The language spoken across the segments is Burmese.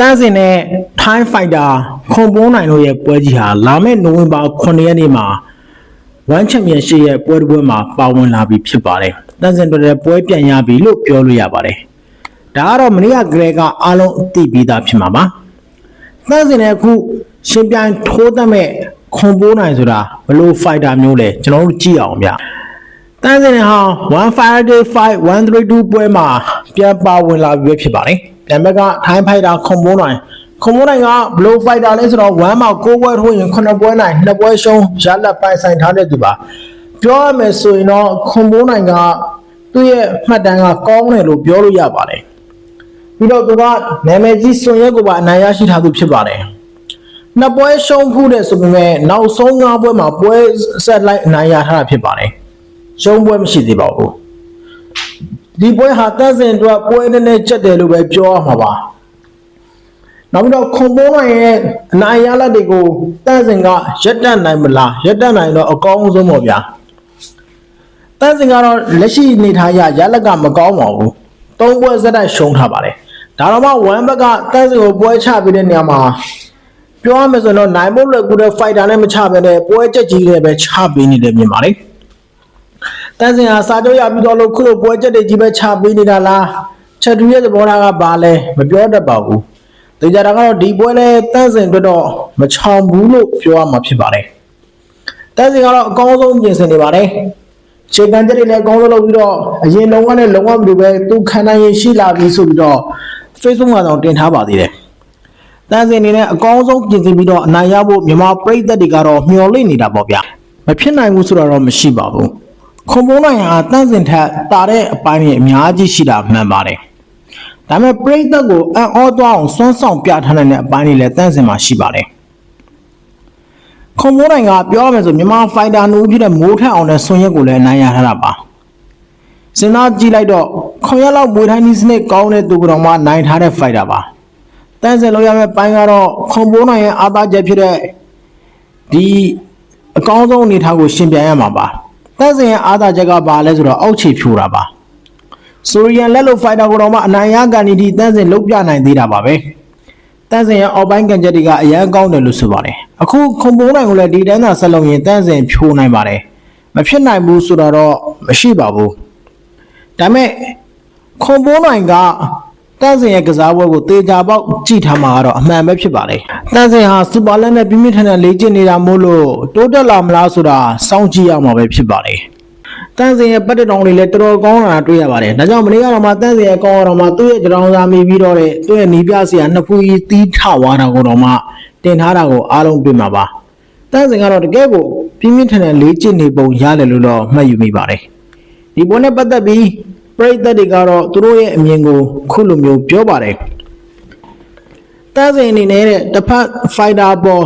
တန်းစင်နဲ့ Thai Fighter ခွန်ပိုးနိုင်တို့ရဲ့ပွဲကြီးဟာလာမယ့်နိုဝင်ဘာ9ရက်နေ့မှာ One Championship ရဲ့ပွဲတစ်ပွဲမှာပါဝင်လာပြီဖြစ်ပါတယ်။တန်းစင်တို့ရဲ့ပွဲပြန်ရပြီလို့ပြောလို့ရပါတယ်။ဒါကတော့မနေ့ကဂရေကအားလုံးအသိပြီးသားဖြစ်မှာပါ။တန်းစင်နဲ့အခုရှင်ပြိုင်ထိုးသက်မဲ့ခွန်ပိုးနိုင်ဆိုတာဘယ်လို fighter မျိုးလဲကျွန်တော်တို့ကြည့်အောင်ဗျ။တန်းစင်နဲ့ဟာ1 Friday fight 132ပွဲမှာပြန်ပါဝင်လာပြီပဲဖြစ်ပါတယ်။ ပြန်ဘက်က Thai Fighter ခွန်ပိုးနိုင်ခွန်မိုးနိုင်ကဘလိုဖိုက်တာလဲဆိုတော့1မှာ6ပွဲထိုးရင်9ပွဲနိုင်2ပွဲရှုံးရလက်ပိုင်ဆိုင်ထားတဲ့သူပါပြောရမယ်ဆိုရင်တော့ခွန်မိုးနိုင်ကသူ့ရဲ့မှတ်တမ်းကကောင်းတယ်လို့ပြောလို့ရပါတယ်ပြီးတော့သူကနာမည်ကြီးစွန်ရက်ကိုပါအနိုင်ရရှိထားသူဖြစ်ပါတယ်နှစ်ပွဲရှုံးဖူးတယ်ဆိုပေမဲ့နောက်ဆုံး၅ပွဲမှာပွဲဆက်လိုက်အနိုင်ရထားတာဖြစ်ပါတယ်ရှုံးပွဲမရှိသေးပါဘူး ဒီပွဲဟာတက်စင်အတွက်ပွဲနည်းနည်းချက်တယ်လို့ပဲပြောရမှာပါနောက်ပြီးတော့ခွန်ပိုးနိုင်ရဲ့အနိုင်ရလက်တွေကိုတန့်စင်ကရက်တက်နိုင်မလားရက်တက်နိုင်တော့အကောင်းဆုံးပေါ့ဗျာတန့်စင်ကတော့လက်ရှိအနေထားရရလက်ကမကောင်းပါဘူးသုံးပွဲဇက်တိုက်ရှုံးထားပါတယ်ဒါတော့မှဝမ်ဘက်ကတန့်စင်ကိုပွဲချပေးတဲ့နေရာမှာပြောရမယ်ဆိုတော့နိုင်ဖို့လွယ်ကူတဲ့ fighter နဲ့မချဘဲနဲ့ပွဲချက်ကြီးတွေပဲချပေးနေတယ်မြင်ပါလေ တန့်စင်ဟာစာချုပ်ရပြီးတော့လို့ခုလိုပွဲချက်တွေကြီးပဲချပေးနေတာလားချက်တူရဲ့သဘောထားကဘာလဲမပြောတတ်ပါဘူးတေချာတာကတော့ဒီပွဲလဲတန်းစင်အတွက်တော့မချောင်ဘူးလို့ပြောရမှာဖြစ်ပါတယ်။တန်းစင်ကတော့အကောင်းဆုံးပြင်ဆင်နေပါတယ်။ခြေကန်ချက်တွေလည်းအကောင်းဆုံးလုပ်ပြီးတော့အရင်လုံးဝနဲ့လုံးဝမတူပဲသူခံနိုင်ရင်ရှိလာပြီဆိုပြီးတော့ Facebook မှာတော့တင်ထားပါသေးတယ်။တန်းစင်အနေနဲ့အကောင်းဆုံးပြင်ဆင်ပြီးတော့အနိုင်ရဖို့မြန်မာပြည်သက်တွေကတော့မျှော်လင့်နေတာပေါ့ဗျာ။မဖြစ်နိုင်ဘူးဆိုတော့မရှိပါဘူး။ ခွန်ပုံးနိုင်ဟာတန်းစင်ထက်တာတဲ့အပိုင်းတွေအများကြီးရှိတာမှန်ပါတယ်။ဒါပေမဲ့ပရိသတ်ကိုအံ့ဩသွားအောင်စွန်းဆောင်ပြထားနိုင်တဲ့အပိုင်းတွေလည်းတန့်စင်မှာရှိပါတယ်။ခွန်မိုးနိုင်ကပြောရမယ်ဆိုမြန်မာဖိုင်တာနူဖြစ်တဲ့မိုးထက်အောင်နဲ့ဆွန်ရက်ကိုလည်းအနိုင်ရထားတာပါ။စဉ်းစားကြည့်လိုက်တော့ခွန်ရက်လောက်မွေထိုင်းနီးစနစ်ကောင်းတဲ့သူကတော့မှနိုင်ထားတဲ့ဖိုင်တာပါ။တန့်စင်လို့ရမယ့်ပိုင်းကတော့ခွန်မိုးနိုင်ရဲ့အာသာချက်ဖြစ်တဲ့ဒီအကောင်းဆုံးအနေအထားကိုရှင်ပြန်ရမှာပါ။ တန့်စင်ရဲ့အာသာချက်ကဘာလဲဆိုတော့အောက်ခြေဖြိုးတာပါ။ဆိုရီယန်လက်လိုဖိုက်တာကိုတော့မှအနိုင်ရကန်ဒီဒီတန်းစင်လုတ်ပြနိုင်သေးတာပါပဲတန်းစင်ရဲ့အောက်ပိုင်းကန်ချက်တွေကအရန်ကောင်းတယ်လို့ဆိုပါတယ်အခုခွန်ပုံးနိုင်ကိုလည်းဒီတန်းသာဆက်လုပ်ရင်တန်းစင်ဖြိုးနိုင်ပါတယ်မဖြစ်နိုင်ဘူးဆိုတော့မရှိပါဘူးဒါပေမဲ့ခွန်ပုံးနိုင်က တန်းစင်ရဲ့ကစားပွဲကိုတေချာပေါက်ကြည့်ထားမှာကတော့အမှန်ပဲဖြစ်ပါတယ်တန်းစင်ဟာစူပါလက်နဲ့ပြင်းပြင်းထန်ထန်လေ့ကျင့်နေတာမို့လို့တိုးတက်လာမလားဆိုတာစောင့်ကြည့်ရမှာပဲဖြစ်ပါတယ်တန်းစင်ရဲ့ပတ်တက်တောင်တွေလည်းတော်တော်ကောင်းလာတာတွေ့ရပါတယ်။ဒါကြောင့်မနေ့ကတော့မှတန်းစင်ရဲ့ကောင်းတော့မှသူ့ရဲ့ကြောင်စာမိပြီးတော့တဲ့သူ့ရဲ့နီးပြဆရာနှစ်ဖူးကြီးတီးထဝါတာကိုတော့မှတင်ထားတာကိုအားလုံးတွေ့မှာပါ။တန်းစင်ကတော့တကယ်ကိုပြင်းပြင်းထန်ထန်လေးကျင့်နေပုံရတယ်လို့တော့မှတ်ယူမိပါတယ်။ဒီပွဲနဲ့ပတ်သက်ပြီး ပရိသတ်တွေကတော့သူတို့ရဲ့အမြင်ကိုခုလိုမျိုးပြောပါတယ်။တန်းစင်အနေနဲ့တဲ့တစ်ဖက်ဖိုက်တာပေါ်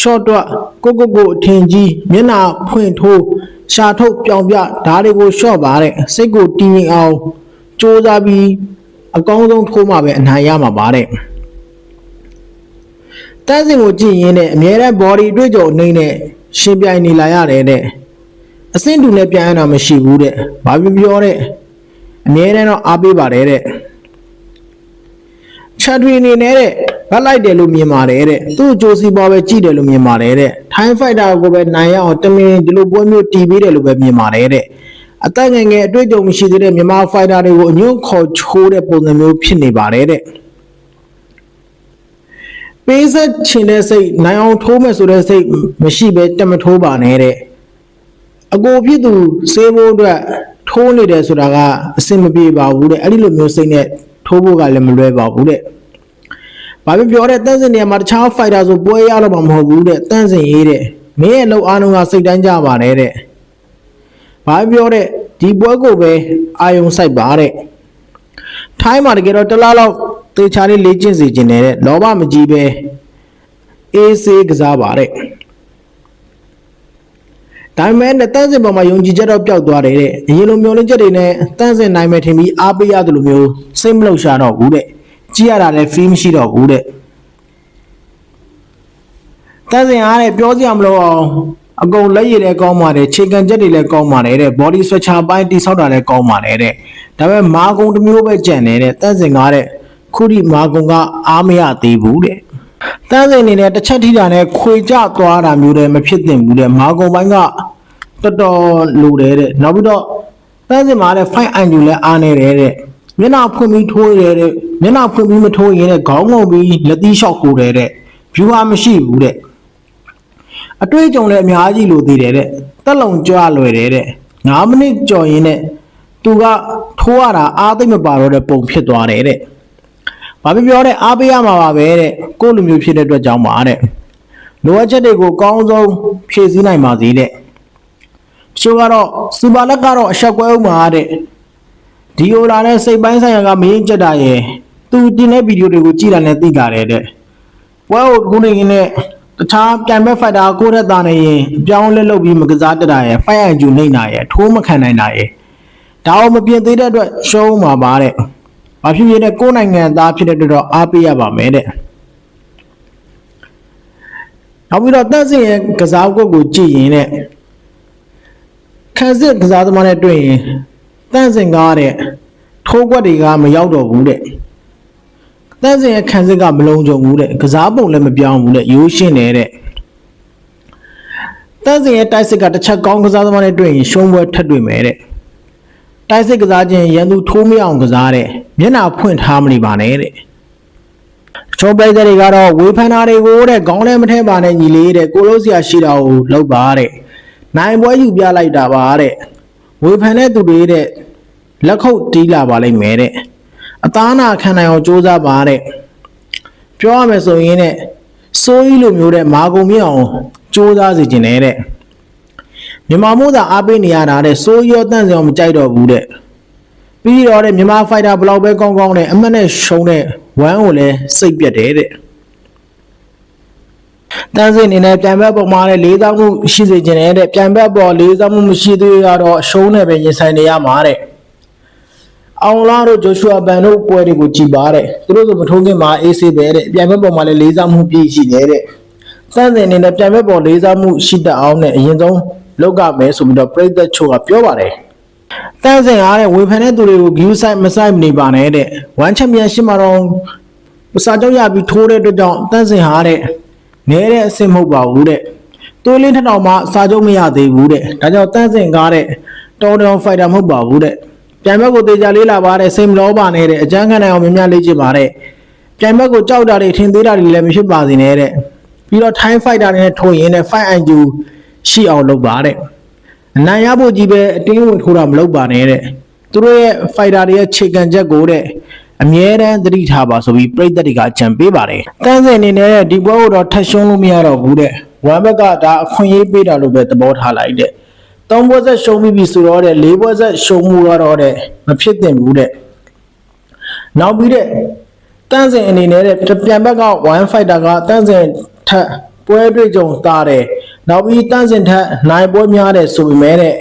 short တော့ကိုကိုကိုအထင်ကြီးမျက်နှာဖွင့်ထိုးရှာထုတ်ပြောင်ပြဓာတ်တွေကို short ပါတဲ့စိတ်ကိုတည်ငြိမ်အောင်စ조사ပြီးအကောင်းဆုံးထိုးမှပဲအနိုင်ရမှာပါတဲ့တန်းစင်ကိုကြည့်ရင်းနဲ့အမြဲတမ်း body တွေ့ကြုံအနေနဲ့ရှင်ပြိုင်နေလာရတယ်တဲ့အဆင့်တူနဲ့ပြန်ရတာမရှိဘူးတဲ့ဘာပြောပြောတဲ့ အမြဲတမ်းတော့အားပေးပါတယ်တဲ့ချက်တွေအနေနဲ့တဲ့ဗတ်လိုက်တယ်လို့မြင်ပါတယ်တဲ့သူ့အကျိုးစီးပွားပဲကြည့်တယ်လို့မြင်ပါတယ်တဲ့ထိုင်းဖိုက်တာကိုပဲနိုင်ရအောင်တမင်ဒီလိုပွဲမျိုးတီးပေးတယ်လို့ပဲမြင်ပါတယ်တဲ့အသက်ငယ်ငယ်အတွေ့အကြုံမရှိသေးတဲ့မြန်မာဖိုက်တာတွေကိုအညွန့်ခေါ်ချိုးတဲ့ပုံစံမျိုးဖြစ်နေပါတယ်တဲ့ပေးဆက်ချင်တဲ့စိတ်နိုင်အောင်ထိုးမယ်ဆိုတဲ့စိတ်မရှိပဲတမထိုးပါနဲ့တဲ့အကိုဖြစ်သူစေးဖို့အတွက် ထိုးနေတယ်ဆိုတာကအဆင်မပြေပါဘူးတဲ့အဲ့ဒီလိုမျိုးစိတ်နဲ့ထိုးဖို့ကလည်းမလွယ်ပါဘူးတဲ့။ဘာဖြစ်ပြောတဲ့တန်းစင်နေရာမှာတခြား fighter ဆိုပွဲရတော့မှာမဟုတ်ဘူးတဲ့တန်းစင်ရေးတဲ့မင်းရဲ့လုံအားလုံးကစိတ်တန်းကြပါတယ်တဲ့။ဘာဖြစ်ပြောတဲ့ဒီပွဲကိုပဲအာယုံစိုက်ပါတဲ့။ထိုင်းမှာတကယ်တော့တစ်လားလောက်သေချာလေးလေ့ကျင့်စေခြင်းနဲ့တဲ့လောဘမကြီးပဲအေးဆေးကစားပါတဲ့။ ဒါပေမဲ့တန်းစင်ပေါ်မှာယုံကြည်ချက်တော့ပျောက်သွားတယ်တဲ့အရင်လိုမျိုးလင်းချက်တွေနဲ့တန်းစင်နိုင်မယ်ထင်ပြီးအားပေးရတယ်လို့မျိုးစိတ်မလှုပ်ရှားတော့ဘူးတဲ့ကြည့်ရတာလည်း feel မရှိတော့ဘူးတဲ့တန်းစင်အားတဲ့ပြောစရာမလိုအောင်အကုန်လက်ရည်လည်းကောင်းပါတယ်ခြေကန်ချက်တွေလည်းကောင်းပါတယ်တဲ့ body structure ပိုင်းတိဆောက်တာလည်းကောင်းပါတယ်တဲ့ဒါပေမဲ့မာကုံတစ်မျိုးပဲကြံနေတဲ့တန်းစင်ကားတဲ့ခုဒီမာကုံကအားမရသေးဘူးတဲ့ တန်းစင်အနေနဲ့တစ်ချက်ထိတာနဲ့ခွေကြသွားတာမျိုးလည်းမဖြစ်သင့်ဘူးတဲ့မာကုံပိုင်းကတော်တော်လိုတယ်တဲ့နောက်ပြီးတော့တန်းစင်မှာလည်း fight angle လည်းအားနေတယ်တဲ့မျက်နှာဖွင့်ပြီးထိုးရတဲ့မျက်နှာဖွင့်ပြီးမထိုးရင်လည်းခေါင်းငုံပြီးလက်သီးလျှောက်ကိုတယ်တဲ့ view ဟာမရှိဘူးတဲ့အတွေ့အကြုံလည်းအများကြီးလိုသေးတယ်တဲ့တက်လုံကြွလွယ်တယ်တဲ့9မိနစ်ကြော်ရင်းနဲ့သူကထိုးရတာအားသိမ့်မပါတော့တဲ့ပုံဖြစ်သွားတယ်တဲ့ ဘာဖြစ်ပြောတဲ့အားပေးရမှာပါပဲတဲ့ကိုယ့်လူမျိုးဖြစ်တဲ့အတွက်ကြောင့်ပါတဲ့လိုအပ်ချက်တွေကိုအကောင်းဆုံးဖြည့်ဆည်းနိုင်ပါစေတဲ့တချို့ကတော့စူပါလက်ကတော့အဆက်ကွဲဥမှာတဲ့ဒီအိုလာနဲ့စိတ်ပိုင်းဆိုင်ရာကမင်းကြက်တာရယ်သူတင်တဲ့ဗီဒီယိုတွေကိုကြည့်တာနဲ့သိကြတယ်တဲ့ပွဲကိုခုနေင်းနဲ့တခြားပြန်ဘက်ဖိုက်တာကိုရက်သားနေရင်အပြောင်းလဲလုပ်ပြီးမကစားတတ်တာရယ်ဖိုက်အန်ဂျူနေတာရယ်ထိုးမခံနိုင်တာရယ်ဒါအောင်မပြင်သေးတဲ့အတွက်ရှုံးမှာပါတဲ့ ဘာဖြစ်ဖြစ်တဲ့ကိုယ်နိုင်ငံသားဖြစ်တဲ့အတွက်တော့အားပေးရပါမယ်တဲ့နောက်ပြီးတော့တက်စင်ရဲ့ကစားကွက်ကိုကြည့်ရင်တဲ့ခန်းစစ်ကစားသမားနဲ့တွေ့ရင်တန့်စင်ကားတဲ့ထိုးကွက်တွေကမရောက်တော့ဘူးတဲ့တန့်စင်ရဲ့ခန်းစစ်ကမလုံးကြုံဘူးတဲ့ကစားပုံလည်းမပြောင်းဘူးတဲ့ရိုးရှင်းနေတဲ့တန့်စင်ရဲ့တိုက်စစ်ကတစ်ချက်ကောင်းကစားသမားနဲ့တွေ့ရင်ရှုံးပွဲထပ်တွေ့မယ်တဲ့ တိုက်စစ်ကစားခြင်းရန်သူထိုးမရအောင်ကစားတဲ့မျက်နှာဖွင့်ထားမနေပါနဲ့တဲ့ချိုးပိတ်တွေကတော့ဝေဖန်တာတွေကိုတဲ့ခေါင်းထဲမထဲပါနဲ့ညီလေးတဲ့ကိုလို့စရာရှိတာကိုလောက်ပါတဲ့နိုင်ပွဲယူပြလိုက်တာပါတဲ့ဝေဖန်တဲ့သူတွေတဲ့လက်ခုပ်တီးလာပါလိမ့်မယ်တဲ့အသားနာခံနိုင်အောင်ကြိုးစားပါတဲ့ပြောရမယ်ဆိုရင်တဲ့စိုးကြီးလိုမျိုးတဲ့မာကုံမြအောင်ကြိုးစားစေခြင်းနဲ့တဲ့ မြန်မာမို့သာအားပေးနေရတာတဲ့စိုးရောတန့်စင်အောင်မကြိုက်တော့ဘူးတဲ့ပြီးတော့တဲ့မြန်မာဖိုက်တာဘယ်လောက်ပဲကောင်းကောင်းနဲ့အမှတ်နဲ့ရှုံးတဲ့ဝမ်းကိုလည်းစိတ်ပြတ်တယ်တဲ့တန်းစင်အနေနဲ့ပြန်ဘက်ပေါ်မှာလည်းလေးစားမှုရှိစေခြင်းနဲ့တဲ့ပြန်ဘက်ပေါ်လေးစားမှုမရှိသေးရတော့ရှုံးနေပဲရင်ဆိုင်နေရမှာတဲ့အောင်လာတို့ဂျိုရှူအာဘန်တို့ပွဲတွေကိုကြည်ပါတဲ့သူတို့ဆိုမထိုးခင်မှာအေးဆေးပဲတဲ့ပြန်ဘက်ပေါ်မှာလည်းလေးစားမှုပြည့်ရှိနေတဲ့တန်းစင်အနေနဲ့ပြန်ဘက်ပေါ်လေးစားမှုရှိတတ်အောင်နဲ့အရင်ဆုံး လောက်ကမယ်ဆိုပြီးတော့ပြိသက်ချိုကပြောပါတယ်တန်းစင်အားတဲ့ဝေဖန်တဲ့သူတွေကို view site မဆိုင်မနေပါနဲ့တဲ့1 championship မှာတော့စာကြောက်ရပြီးထိုးတဲ့အတွက်ကြောင့်တန်းစင်ဟာတဲ့နဲတဲ့အဆင့်မဟုတ်ပါဘူးတဲ့တွေးလင်းထထောင်မှစာချုပ်မရသေးဘူးတဲ့ဒါကြောင့်တန်းစင်ကားတဲ့တော်တော်ဖိုက်တာမဟုတ်ပါဘူးတဲ့ပြန်ဘက်ကိုတေချာလေးလာပါတဲ့စိတ်မလောပါနဲ့တဲ့အကြမ်းခံနိုင်အောင်မြင်များလေးချင်ပါတဲ့ပြန်ဘက်ကိုကြောက်တာတွေထင်သေးတာတွေလည်းမဖြစ်ပါစေနဲ့တဲ့ပြီးတော့ time fighter တွေနဲ့ထိုးရင်တဲ့ fight IQ ရှိအောင်လုပ်ပါတဲ့အနိုင်ရဖို့ကြီးပဲအတင်းဝင်ထိုးတာမလုပ်ပါနဲ့တဲ့သူတို့ရဲ့ fighter တွေရဲ့ခြေကန်ချက်ကိုတဲ့အမြဲတမ်းသတိထားပါဆိုပြီးပြိသက်တွေကအကြံပေးပါတယ်။တန်းစင်အနေနဲ့ဒီပွဲကိုတော့ထပ်ရှုံးလို့မရတော့ဘူးတဲ့။ဝမ်ဘက်ကဒါအခွင့်အရေးပေးတာလို့ပဲသဘောထားလိုက်တဲ့။သုံးပွဲဆက်ရှုံးပြီးပြီဆိုတော့တဲ့လေးပွဲဆက်ရှုံးမှုကတော့တဲ့မဖြစ်သင့်ဘူးတဲ့။နောက်ပြီးတဲ့တန်းစင်အနေနဲ့တဲ့ပြန်ဘက်က1 fighter ကတန်းစင်ထက်ပွဲတွေ့ကြုံသားတယ်။ နောက်ပြီးတန်းစင်ထက်နိုင်ပွဲများတယ်ဆိုပေမဲ့တဲ့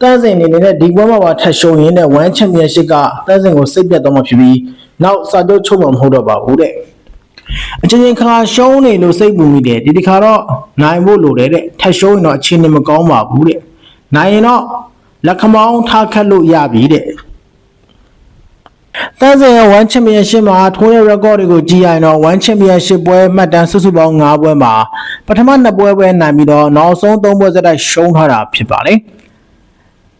တန်းစင်အနေနဲ့ဒီပွဲမှာပါထပ်ရှုံးရင်းနဲ့1 championship ကတန်းစင်ကိုစိတ်ပြတ်သွားမှဖြစ်ပြီးနောက်စာချုပ်ချုပ်မှာမဟုတ်တော့ပါဘူးတဲ့အချင်းချင်းခါရှုံးနေလို့စိတ်ပူမိတယ်ဒီတစ်ခါတော့နိုင်ဖို့လိုတယ်တဲ့ထပ်ရှုံးရင်တော့အခြေအနေမကောင်းပါဘူးတဲ့နိုင်ရင်တော့လက်ခမောင်းထားခတ်လို့ရပြီတဲ့ တန်းစင်ရဲ့1 championship မှာထိုးတဲ့ record တွေကိုကြည့်ရရင်တော့1 championship ပွဲမှတ်တမ်းစုစုပေါင်း5ပွဲမှာပထမ2ပွဲပဲနိုင်ပြီးတော့နောက်ဆုံး3ပွဲစတိုက်ရှုံးထားတာဖြစ်ပါတယ်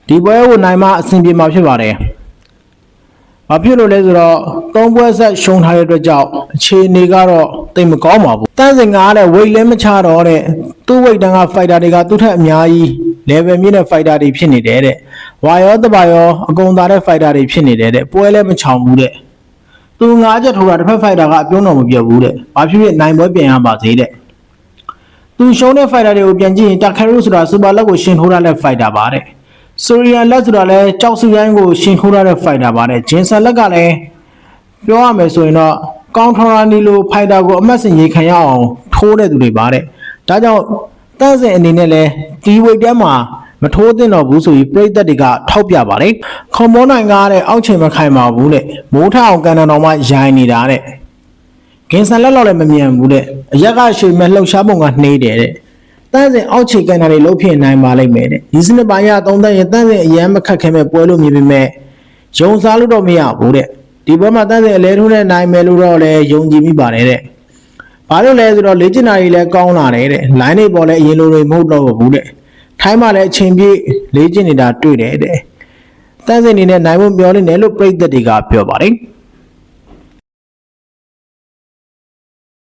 ဒီပွဲကိုနိုင်မှအဆင်ပြေမှာဖြစ်ပါတယ်။ဘာဖြစ်လို့လဲဆိုတော့သုံးပွဲဆက်ရှုံးထားတဲ့အတွက်ကြောင့်အခြေအနေကတော့တိတ်မကောင်းပါဘူး။တန်းစင်ကလည်း weight လည်းမချတော့တဲ့သူ့ weight တန်းက fighter တွေကသူ့ထက်အများကြီး level မြင့်တဲ့ fighter တွေဖြစ်နေတယ်တဲ့။ဝါရောတပါရောအကုန်သားတဲ့ fighter တွေဖြစ်နေတယ်တဲ့။ပွဲလည်းမချောင်ဘူးတဲ့။သူငါးချက်ထိုးတာတစ်ဖက် fighter ကအပြုံးတော်မပြတ်ဘူးတဲ့။ဘာဖြစ်ဖြစ်နိုင်ပွဲပြန်ရပါသေးတဲ့။သူရှုံးတဲ့ fighter တွေကိုပြန်ကြည့်ရင်တာခါရုဆိုတာ super leg ကိုရှင်ထိုးထားတဲ့ fighter ပါတဲ့။ဆိုရီယန်လက်ဆိုတာလည်းကြောက်စုရိုင်းကိုရှင်ထိုးထားတဲ့ fighter ပါတဲ့ဂျင်ဆန်လက်ကလည်းပြောရမယ်ဆိုရင်တော့ကောင်းထော်ရာနီလို fighter ကိုအမတ်စင်ရေခံရအောင်ထိုးတဲ့သူတွေပါတဲ့ဒါကြောင့် တန့်စင်အနေနဲ့လည်းဒီဝိတ်တန်းမှာမထိုးသင့်တော့ဘူးဆိုပြီးပြည်သက်တွေကထောက်ပြပါတယ်ခွန်မောနိုင်ကားတဲ့အောက်ချိန်မခိုင်ပါဘူးတဲ့မိုးထအောင်ကန်တော်မှရိုင်းနေတာတဲ့ဂင်ဆန်လက်လောက်လည်းမမြန်ဘူးတဲ့အရက်ကရွှေမဲ့လှုပ်ရှားပုံကနှေးတယ်တဲ့တန်းစင်အောက်ခြေကန်တာတွေလှုပ်ဖြစ်နိုင်ပါလိမ့်မယ်တဲ့ဒီစနစ်ပိုင်းရသုံးသက်ရင်တန်းစင်အရန်မခက်ခဲမဲ့ပွဲလို့မြင်ပေမဲ့ယုံစားလို့တော့မရဘူးတဲ့ဒီပွဲမှာတန်းစင်အလဲထိုးနဲ့နိုင်မယ်လို့တော့လည်းယုံကြည်မိပါတယ်တဲ့။ ဘာလို့လဲဆိုတော့လေ့ကျင့်တာတွေလည်းကောင်းလာတယ်တဲ့။ line တွေပေါ်လည်းအရင်လိုတွေမဟုတ်တော့ဘူးတဲ့။ထိုင်းမှာလည်းအချိန်ပြည့်လေ့ကျင့်နေတာတွေ့တယ်တဲ့။တန်းစင်အနေနဲ့နိုင်ဖို့မျှော်လင့်တယ်လို့ပြည်သက်တွေကပြောပါတယ်။